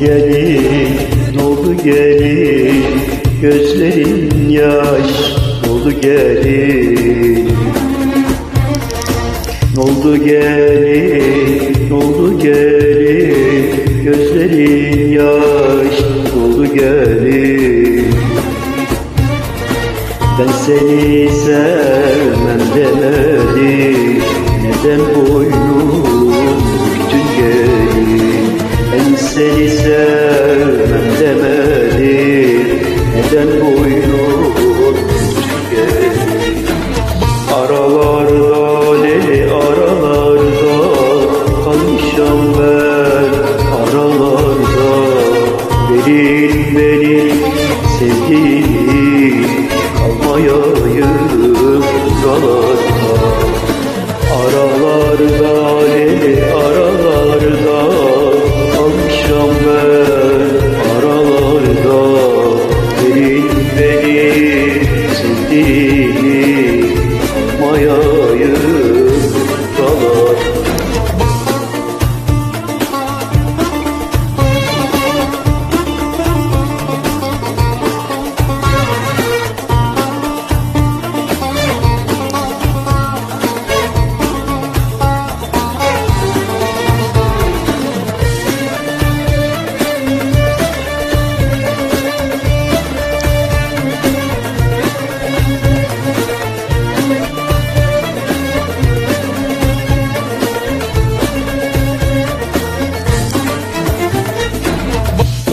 gelin, doldu gelin? Gözlerin yaş doldu gelin? Noldu gelin, noldu gelin? Gözlerin yaş doldu gelin? Ben seni sevmem Büktün gelin Aralarda leli aralarda Kalmışam ben aralarda. Benim benim sevdiğim Kalmayayım buralarda Aralarda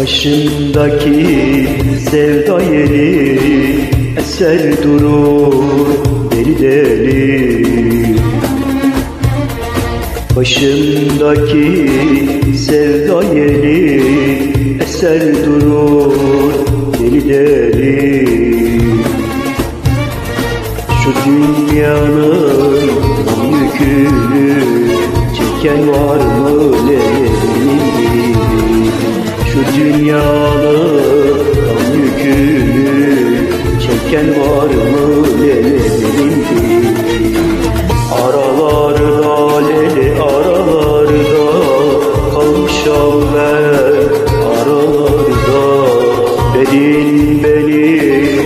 Başımdaki sevda yeli eser durur deli deli. Başımdaki sevda yeli eser durur deli deli. Şu dünyanın yükünü çeken var mı Şu dünyanın yükünü çeken var mı leğenim Aralarda leli aralarda kalmışam ben aralarda. Benim benim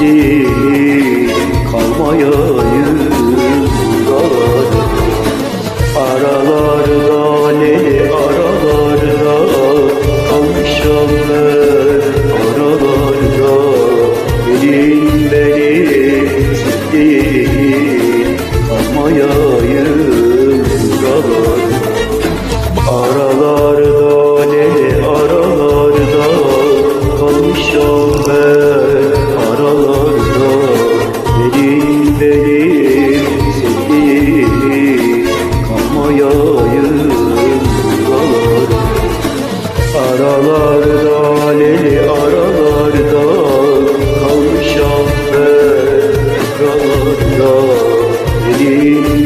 sevdiğim kalmayayım Aralarda leli aralarda Deli aralarda Kalmışım ben aralarda. Verin verin sevdiğimi Kalmayayım buralarda Aralarda deli aralarda Kalmışım ben aralarda. Verin